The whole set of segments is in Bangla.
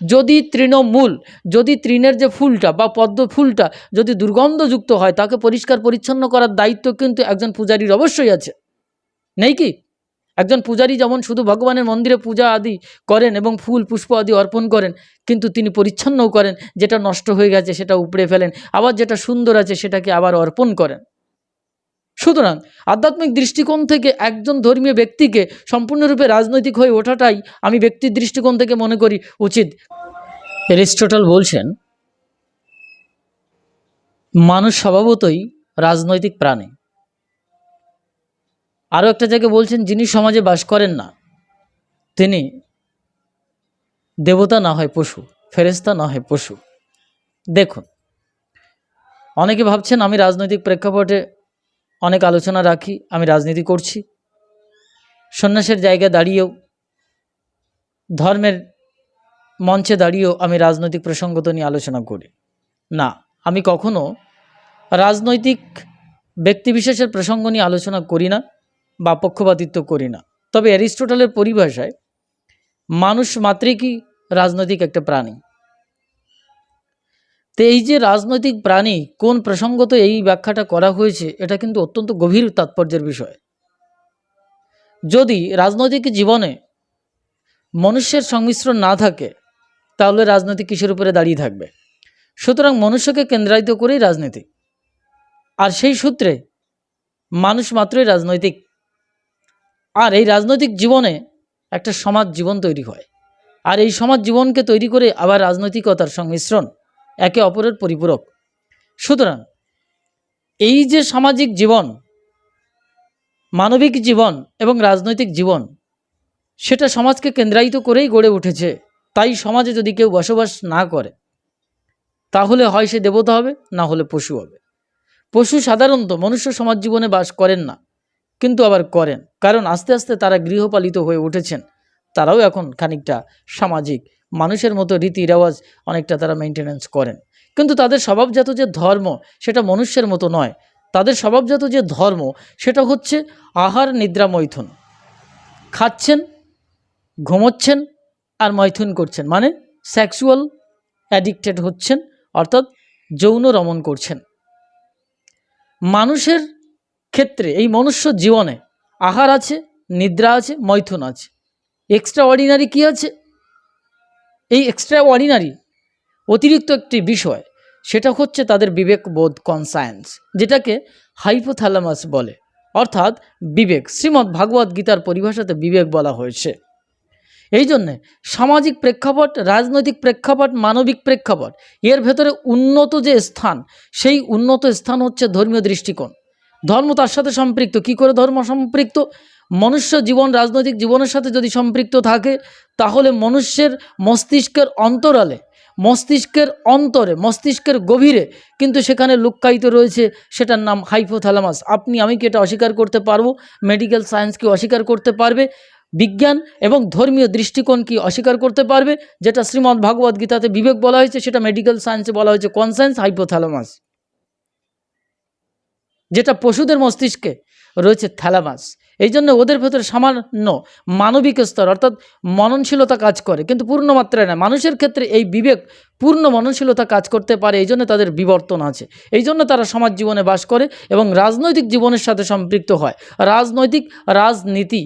যদি তৃণমূল, যদি তৃণের যে ফুলটা বা পদ্ম ফুলটা যদি দুর্গন্ধযুক্ত হয়, তাকে পরিষ্কার পরিচ্ছন্ন করার দায়িত্ব কিন্তু একজন পূজারীর অবশ্যই আছে। নেই কি? একজন পূজারী যেমন শুধু ভগবানের মন্দিরে পূজা আদি করেন এবং ফুল পুষ্প আদি অর্পণ করেন, কিন্তু তিনি পরিচ্ছন্নও করেন, যেটা নষ্ট হয়ে গেছে সেটা উপড়ে ফেলেন, আবার যেটা সুন্দর আছে সেটাকে আবার অর্পণ করেন। সুতরাং আধ্যাত্মিক দৃষ্টিকোণ থেকে একজন ধর্মীয় ব্যক্তিকে সম্পূর্ণরূপে রাজনৈতিক হয়ে ওঠাটাই আমি ব্যক্তির দৃষ্টিকোণ থেকে মনে করি উচিত। এরিস্টটল বলছেন, মানুষ স্বভাবতই রাজনৈতিক প্রাণী। আরও একটা জায়গায় বলছেন, যিনি সমাজে বাস করেন না, তিনি দেবতা না হয় পশু ফেরেস্তা না হয় পশু। দেখুন, অনেকে ভাবছেন আমি রাজনৈতিক প্রেক্ষাপটে অনেক আলোচনা রাখি, আমি রাজনীতি করছি। সন্ন্যাসের জায়গায় দাঁড়িয়েও, ধর্মের মঞ্চে দাঁড়িয়েও আমি রাজনৈতিক প্রসঙ্গত নিয়ে আলোচনা করি। না, আমি কখনো রাজনৈতিক ব্যক্তিবিশেষের প্রসঙ্গ নিয়ে আলোচনা করি না বা পক্ষপাতিত্ব করি না। তবে অ্যারিস্টোটলের পরিভাষায়, মানুষ মাত্রই কি রাজনৈতিক একটা প্রাণী। তো এই যে রাজনৈতিক প্রাণী, কোন প্রসঙ্গত এই ব্যাখ্যাটা করা হয়েছে, এটা কিন্তু অত্যন্ত গভীর তাৎপর্যের বিষয়। যদি রাজনৈতিক জীবনে মনুষ্যের সংমিশ্রণ না থাকে, তাহলে রাজনৈতিক কিসের উপরে দাঁড়িয়ে থাকবে? সুতরাং মনুষ্যকে কেন্দ্রায়িত করেই রাজনীতি। আর সেই সূত্রে মানুষ মাত্রই রাজনৈতিক। আর এই রাজনৈতিক জীবনে একটা সমাজ জীবন তৈরি হয়। আর এই সমাজ জীবনকে তৈরি করে আবার রাজনৈতিকতার সংমিশ্রণ। একে অপরের পরিপূরক। সুতরাং এই যে সামাজিক জীবন, মানবিক জীবন এবং রাজনৈতিক জীবন, সেটা সমাজকে কেন্দ্রায়িত করেই গড়ে উঠেছে। তাই সমাজে যদি কেউ বসবাস না করে, তাহলে হয় সে দেবতা হবে, না হলে পশু হবে। পশু সাধারণত মনুষ্য সমাজ জীবনে বাস করেন না, কিন্তু আবার করেন। কারণ আস্তে আস্তে তারা গৃহপালিত হয়ে উঠেছেন। তারাও এখন খানিকটা সামাজিক মানুষের মতো রীতি রেওয়াজ অনেকটা তারা মেনটেনেন্স করেন। কিন্তু তাদের স্বভাবজাত যে ধর্ম, সেটা মনুষ্যের মতো নয়। তাদের স্বভাবজাত যে ধর্ম, সেটা হচ্ছে আহার, নিদ্রা, মৈথুন। খাচ্ছেন, ঘুমোচ্ছেন আর মৈথুন করছেন। মানে সেক্সুয়াল অ্যাডিক্টেড হচ্ছেন, অর্থাৎ যৌন রমণ করছেন। মানুষের ক্ষেত্রে, এই মনুষ্য জীবনে আহার আছে, নিদ্রা আছে, মৈথুন আছে। এক্সট্রা অর্ডিনারি কী আছে? এই এক্সট্রা অর্ডিনারি অতিরিক্ত একটি বিষয়, সেটা হচ্ছে তাদের বিবেকবোধ কনসায়েন্স যেটাকে হাইপোথ্যালামাস বলে। অর্থাৎ বিবেক, শ্রীমদ্ ভাগবত গীতার পরিভাষাতে বিবেক বলা হয়েছে। এই জন্যে সামাজিক প্রেক্ষাপট, রাজনৈতিক প্রেক্ষাপট, মানবিক প্রেক্ষাপট, এর ভেতরে উন্নত যে স্থান, সেই উন্নত স্থান হচ্ছে ধর্মীয় দৃষ্টিকোণ। ধর্ম তার সাথে সম্পৃক্ত। কি করে ধর্ম সম্পৃক্ত? মনুষ্য জীবন, রাজনৈতিক জীবনের সাথে যদি সম্পৃক্ত থাকে, তাহলে মনুষ্যের মস্তিষ্কের অন্তরালে, মস্তিষ্কের অন্তরে, মস্তিষ্কের গভীরে কিন্তু সেখানে লুক্কায়িত রয়েছে সেটার নাম হাইপোথ্যালামাস আপনি, আমি কি এটা অস্বীকার করতে পারব? মেডিকেল সায়েন্স কি অস্বীকার করতে পারবে? বিজ্ঞান এবং ধর্মীয় দৃষ্টিকোণ কি অস্বীকার করতে পারবে? যেটা শ্রীমদ্ ভাগবত গীতাতে বিবেক বলা হয়েছে, সেটা মেডিকেল সায়েন্সে বলা হয়েছে কনসায়েন্স হাইপোথ্যালামাস যেটা পশুদের মস্তিষ্কে রয়েছে থ্যালামাস এই জন্য ওদের ভেতরে সামান্য মানবিক স্তর, অর্থাৎ মননশীলতা কাজ করে, কিন্তু পূর্ণ মাত্রায় না। মানুষের ক্ষেত্রে এই বিবেক পূর্ণ মননশীলতা কাজ করতে পারে এই জন্য তাদের বিবর্তন আছে। এই জন্য তারা সমাজ জীবনে বাস করে এবং রাজনৈতিক জীবনের সাথে সম্পৃক্ত হয়। রাজনৈতিক রাজনীতি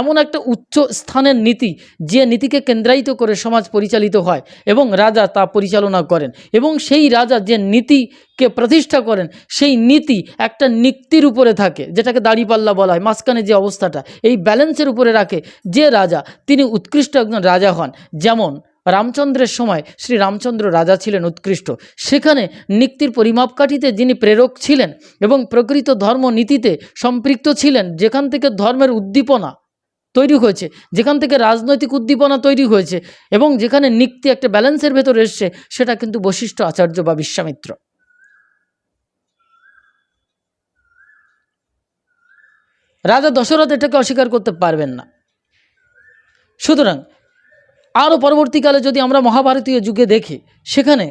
এমন একটা উচ্চ স্থানের নীতি যে নীতিকে কেন্দ্রায়িত করে সমাজ পরিচালিত হয় এবং রাজা তা পরিচালনা করেন এবং সেই রাজা যে নীতিকে প্রতিষ্ঠা করেন, সেই নীতি একটা নিক্তির উপরে থাকে, যেটাকে দাড়িপাল্লা বলা হয়, মাঝখানে যে অবস্থাটা, এই ব্যালেন্সের উপরে রাখে যে রাজা, তিনি উৎকৃষ্ট একজন রাজা হন। যেমন রামচন্দ্রের সময় শ্রী রামচন্দ্র রাজা ছিলেন উৎকৃষ্ট, সেখানে নিক্তির পরিমাপকাঠিতে যিনি প্রেরক ছিলেন এবং প্রকৃত ধর্ম নীতিতে সম্পৃক্ত ছিলেন, যেখান থেকে ধর্মের উদ্দীপনা তৈরি হয়েছে, যেখান থেকে রাজনৈতিক উদ্দীপনা তৈরি হয়েছে এবং যেখানে নিক্তি একটা ব্যালেন্সের ভেতর এসছে, সেটা কিন্তু বশিষ্ঠ আচার্য বা বিশ্বামিত্র। রাজা দশরথ এটাকে অস্বীকার করতে পারবেন না। সুতরাং, আরও পরবর্তীকালে যদি আমরা মহাভারতীয় যুগে দেখি, সেখানে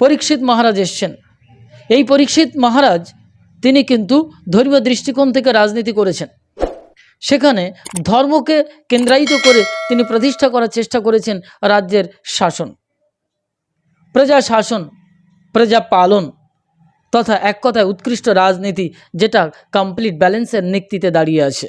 পরীক্ষিত মহারাজ এসছেন। এই পরীক্ষিত মহারাজ, তিনি কিন্তু ধর্মীয় দৃষ্টিকোণ থেকে রাজনীতি করেছেন। সেখানে ধর্মকে কেন্দ্রায়িত করে তিনি প্রতিষ্ঠা করার চেষ্টা করেছেন রাজ্যের শাসন। প্রজা শাসন প্রজা পালন তথা এক কথায় উৎকৃষ্ট রাজনীতি যেটা কমপ্লিট ব্যালেন্সের নেতৃত্বে দাঁড়িয়ে আছে।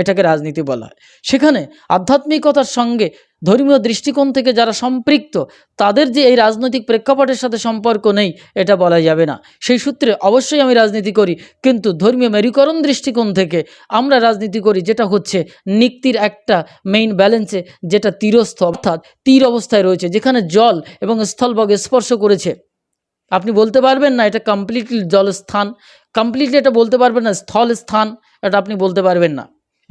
এটাকে রাজনীতি বলা হয়। সেখানে আধ্যাত্মিকতার সঙ্গে ধর্মীয় দৃষ্টিকোণ থেকে যারা সম্পৃক্ত, তাদের যে এই রাজনৈতিক প্রেক্ষাপটের সাথে সম্পর্ক নেই, এটা বলা যাবে না। সেই সূত্রে অবশ্যই আমি রাজনীতি করি, কিন্তু ধর্মীয় মেরুকরণ দৃষ্টিকোণ থেকে আমরা রাজনীতি করি, যেটা হচ্ছে নিক্তির একটা মেইন ব্যালেন্সে যেটা তীরস্থ অর্থাৎ তীর অবস্থায় রয়েছে, যেখানে জল এবং স্থলভাগ স্পর্শ করেছে। আপনি বলতে পারবেন না, এটা কমপ্লিটলি জলস্থান। কমপ্লিটলি এটা বলতে পারবেন না স্থল স্থান এটা আপনি বলতে পারবেন না।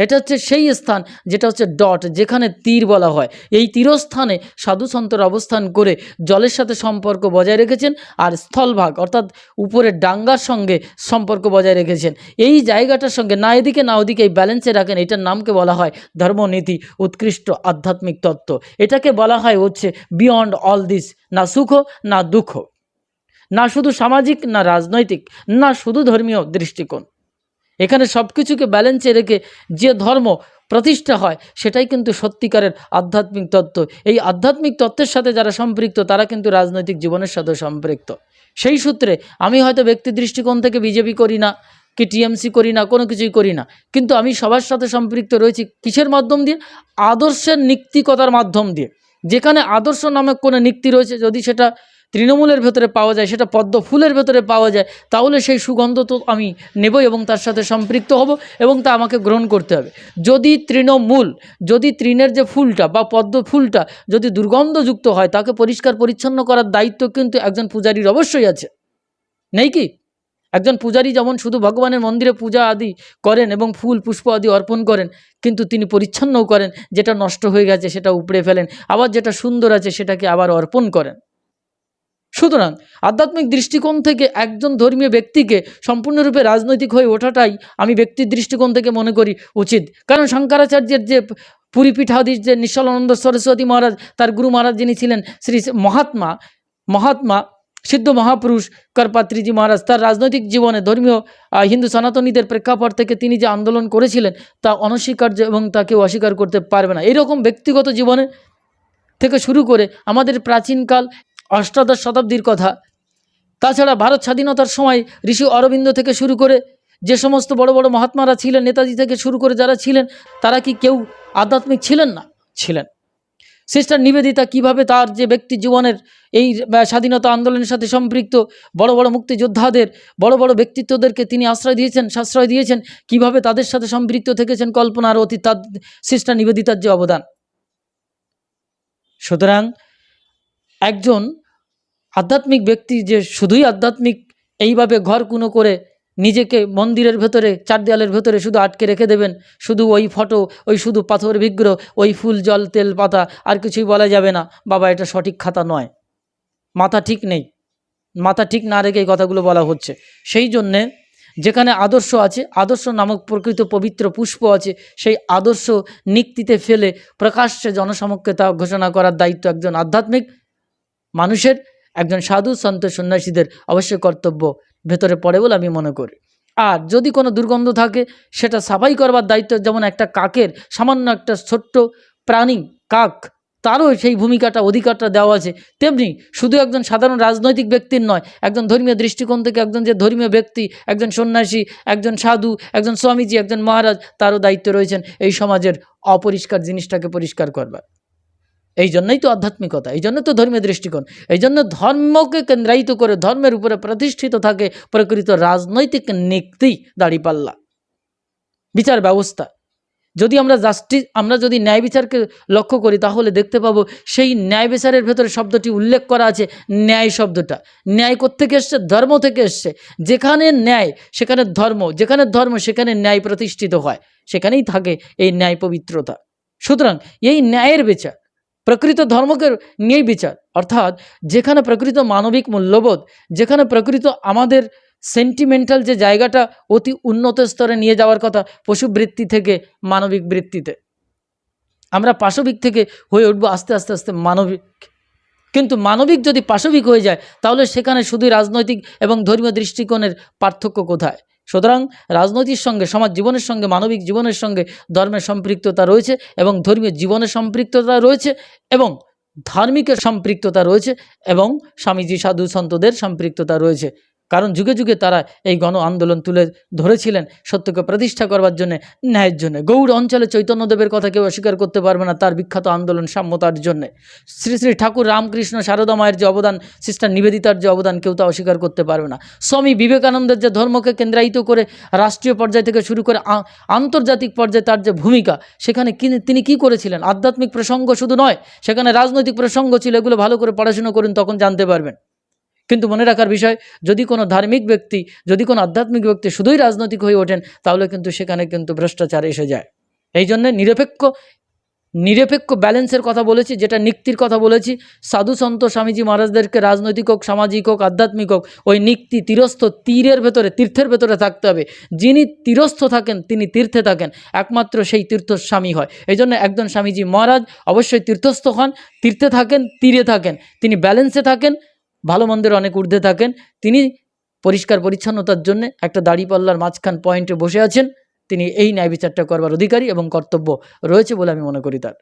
এটা হচ্ছে সেই স্থান যেটা হচ্ছে ডট, যেখানে তীর বলা হয়। এই তীরস্থানে সাধু সন্তর অবস্থান করে জলের সাথে সম্পর্ক বজায় রেখেছেন আর স্থলভাগ, অর্থাৎ উপরে ডাঙ্গার সঙ্গে সম্পর্ক বজায় রেখেছেন। এই জায়গাটার সঙ্গে না এদিকে না ওদিকে এই ব্যালেন্সে রাখেন, এটার নামকে বলা হয় ধর্মনীতি, উৎকৃষ্ট আধ্যাত্মিক তত্ত্ব। এটাকে বলা হয় হচ্ছে বিয়ন্ড অল দিস না সুখ, না দুঃখ। না শুধু সামাজিক, না রাজনৈতিক, না শুধু ধর্মীয় দৃষ্টিকোণ। এখানে সব কিছুকে ব্যালেন্সে রেখে যে ধর্ম প্রতিষ্ঠা হয়, সেটাই কিন্তু সত্যিকারের আধ্যাত্মিক তত্ত্ব। এই আধ্যাত্মিক তত্ত্বের সাথে যারা সম্পৃক্ত, তারা কিন্তু রাজনৈতিক জীবনের সাথে সম্পৃক্ত। সেই সূত্রে আমি হয়তো ব্যক্তি দৃষ্টিকোণ থেকে বিজেপি করি না, কি টিএমসি করি না, কোনো কিছুই করি না। কিন্তু আমি সবার সাথে সম্পৃক্ত রয়েছি কিসের মাধ্যম দিয়ে? আদর্শের নিক্তিকতার মাধ্যম দিয়ে। যেখানে আদর্শ নামক কোনো নিক্তি রয়েছে, যদি সেটা তৃণমূলের ভেতরে পাওয়া যায়, সেটা পদ্ম ফুলের ভেতরে পাওয়া যায়, তাহলে সেই সুগন্ধ তো আমি নেব এবং তার সাথে সম্পৃক্ত হব এবং তা আমাকে গ্রহণ করতে হবে। যদি তৃণমূল, যদি তৃণের যে ফুলটা বা পদ্ম ফুলটা যদি দুর্গন্ধযুক্ত হয়, তাকে পরিষ্কার পরিচ্ছন্ন করার দায়িত্ব কিন্তু একজন পূজারীর অবশ্যই আছে। নেই কি? একজন পূজারী যেমন শুধু ভগবানের মন্দিরে পূজা আদি করেন এবং ফুল পুষ্প আদি অর্পণ করেন, কিন্তু তিনি পরিচ্ছন্নও করেন, যেটা নষ্ট হয়ে গেছে সেটা উপড়ে ফেলেন, আবার যেটা সুন্দর আছে সেটাকে আবার অর্পণ করেন। সুতরাং আধ্যাত্মিক দৃষ্টিকোণ থেকে একজন ধর্মীয় ব্যক্তিকে সম্পূর্ণরূপে রাজনৈতিক হয়ে ওঠাটাই আমি ব্যক্তির দৃষ্টিকোণ থেকে মনে করি উচিত। কারণ শঙ্করাচার্যের যে পুরীপীঠাধীশ যে নিশ্চলানন্দ সরস্বতী মহারাজ, তার গুরু মহারাজ যিনি ছিলেন, শ্রী মহাত্মা মহাত্মা, সিদ্ধ মহাপুরুষ করপাত্রীজি মহারাজ, তার রাজনৈতিক জীবনে ধর্মীয় হিন্দু সনাতনীদের প্রেক্ষাপট থেকে তিনি যে আন্দোলন করেছিলেন, তা অনস্বীকার্য এবং তা কেউ অস্বীকার করতে পারবে না। এরকম ব্যক্তিগত জীবনে থেকে শুরু করে আমাদের প্রাচীনকাল অষ্টাদশ শতাব্দীর কথা। তাছাড়া ভারত স্বাধীনতার সময় ঋষি অরবিন্দ থেকে শুরু করে যে সমস্ত বড় বড় মহাত্মারা ছিলেন, নেতাজি থেকে শুরু করে যারা ছিলেন, তারা কি কেউ আধ্যাত্মিক ছিলেন না? ছিলেন। সিস্টার নিবেদিতা কীভাবে তার যে ব্যক্তি জীবনের এই স্বাধীনতা আন্দোলনের সাথে সম্পৃক্ত, বড় বড় মুক্তিযোদ্ধাদের, বড় বড় ব্যক্তিত্বদেরকে তিনি আশ্রয় দিয়েছেন, সাশ্রয় দিয়েছেন, কীভাবে তাদের সাথে সম্পৃক্ত থেকেছেন কল্পনার অতীত, তার সিস্টার নিবেদিতার যে অবদান। সুতরাং একজন আধ্যাত্মিক ব্যক্তি যে শুধুই আধ্যাত্মিক, এইভাবে ঘর কুনো করে নিজেকে মন্দিরের ভেতরে চার দেয়ালের ভেতরে শুধু আটকে রেখে দেবেন, শুধু ওই ফটো, ওই শুধু পাথর বিগ্রহ, ওই ফুল, জল, তেল, পাতা, আর কিছুই বলা যাবে না। বাবা, এটা সঠিক খাতা নয়। মাথা ঠিক নেই। মাথা ঠিক না রেখে এই কথাগুলো বলা হচ্ছে। সেই জন্যে যেখানে আদর্শ আছে, আদর্শ নামক প্রকৃত পবিত্র পুষ্প আছে, সেই আদর্শ নিক্তিতে ফেলে প্রকাশ্যে জনসমক্ষে তা ঘোষণা করার দায়িত্ব একজন আধ্যাত্মিক। মানুষের একজন সাধু, সন্ত, সন্ন্যাসীদের অবশ্যই কর্তব্য ভেতরে পড়ে বলে আমি মনে করি। আর যদি কোনো দুর্গন্ধ থাকে, সেটা সাফাই করবার দায়িত্ব যেমন একটা কাকের, সামান্য একটা ছোট্ট প্রাণী, কাক, তারও সেই ভূমিকাটা, অধিকারটা দেওয়া আছে। তেমনি শুধু একজন সাধারণ রাজনৈতিক ব্যক্তির নয়, একজন ধর্মীয় দৃষ্টিকোণ থেকে একজন যে ধর্মীয় ব্যক্তি, একজন সন্ন্যাসী, একজন সাধু, একজন স্বামীজি, একজন মহারাজ, তারও দায়িত্ব রয়েছেন এই সমাজের অপরিষ্কার জিনিসটাকে পরিষ্কার করবার। এই জন্যই তো আধ্যাত্মিকতা এই জন্য তো ধর্মীয় দৃষ্টিকোণ এই জন্য ধর্মকে কেন্দ্রায়িত করে ধর্মের উপরে প্রতিষ্ঠিত থাকে প্রকৃত রাজনৈতিক নীতি দাঁড়িপাল্লা। বিচার ব্যবস্থা। যদি আমরা জাস্টিস আমরা যদি ন্যায় বিচারকে লক্ষ্য করি, তাহলে দেখতে পাবো সেই ন্যায় বিচারের ভেতরে শব্দটি উল্লেখ করা আছে, ন্যায় শব্দটা। ন্যায় কোত্থেকে এসছে? ধর্ম থেকে এসছে। যেখানে ন্যায়, সেখানে ধর্ম, যেখানে ধর্ম, সেখানে ন্যায় প্রতিষ্ঠিত হয়, সেখানেই থাকে এই ন্যায় পবিত্রতা। সুতরাং এই ন্যায়ের বিচার প্রকৃত ধর্মকে নিয়েই বিচার। অর্থাৎ যেখানে প্রকৃত মানবিক মূল্যবোধ, যেখানে প্রকৃত আমাদের সেন্টিমেন্টাল যে জায়গাটা অতি উন্নত স্তরে নিয়ে যাওয়ার কথা পশুবৃত্তি থেকে মানবিক বৃত্তিতে। আমরা পাশবিক থেকে হয়ে উঠবো আস্তে আস্তে আস্তে মানবিক। কিন্তু মানবিক যদি পাশবিক হয়ে যায়, তাহলে সেখানে শুধুই রাজনৈতিক এবং ধর্মীয় দৃষ্টিকোণের পার্থক্য কোথায়? সুতরাং রাজনৈতিক সঙ্গে, সমাজ জীবনের সঙ্গে, মানবিক জীবনের সঙ্গে ধর্মের সম্পৃক্ততা রয়েছে এবং ধর্মীয় জীবনের সম্পৃক্ততা রয়েছে এবং ধার্মিকের সম্পৃক্ততা রয়েছে এবং স্বামীজি, সাধু সন্তদের সম্পৃক্ততা রয়েছে। কারণ যুগে যুগে তারা এই গণ আন্দোলন তুলে ধরেছিলেন সত্যকে প্রতিষ্ঠা করবার জন্য, ন্যায়ের জন্য। গৌড় অঞ্চলে চৈতন্যদেবের কথা কেউ অস্বীকার করতে পারবে না তার বিখ্যাত আন্দোলন সাম্যতার জন্য। শ্রী শ্রী ঠাকুর রামকৃষ্ণ শারদা মায়ের যে অবদান, সিস্টার নিবেদিতার যে অবদান কেউ তা অস্বীকার করতে পারবে না। স্বামী বিবেকানন্দের যে ধর্মকে কেন্দ্রায়িত করে রাষ্ট্রীয় পর্যায় থেকে শুরু করে আন্তর্জাতিক পর্যায়ে তার যে ভূমিকা, সেখানে তিনি কি করেছিলেন? আধ্যাত্মিক প্রসঙ্গ শুধু নয়, সেখানে রাজনৈতিক প্রসঙ্গ ছিল, এগুলো ভালো করে পড়াশুনো করুন, তখন জানতে পারবেন। কিন্তু মনে রাখার বিষয়, যদি কোনো ধার্মিক ব্যক্তি, যদি কোনো আধ্যাত্মিক ব্যক্তি শুধুই রাজনৈতিক হয়ে ওঠেন, তাহলে কিন্তু সেখানে কিন্তু ভ্রষ্টাচার এসে যায়। এই জন্য নিরপেক্ষ নিরপেক্ষ ব্যালেন্সের কথা বলেছি, যেটা নিক্তির কথা বলেছি, সাধু সন্ত স্বামীজি মহারাজদেরকে রাজনৈতিক হোক, সামাজিক হোক, আধ্যাত্মিক হোক, ওই নিক্তি তীরস্থ তীরের ভেতরে, তীর্থের ভেতরে থাকতে হবে। যিনি তীরস্থ থাকেন, তিনি তীর্থে থাকেন, একমাত্র সেই তীর্থ স্বামী হয়। এই জন্য একজন স্বামীজি মহারাজ অবশ্যই তীর্থস্থ হন, তীর্থে থাকেন, তীরে থাকেন। তিনি ব্যালেন্সে থাকেন ভালো মন্দের অনেক ঊর্ধ্বে থাকেন। তিনি পরিষ্কার পরিচ্ছন্নতার জন্য একটা দাড়িপাল্লার মাঝখান পয়েন্টে বসে আছেন। তিনি এই ন্যায় বিচারটা করবার অধিকারী এবং কর্তব্য রয়েছে বলে আমি মনে করি তার।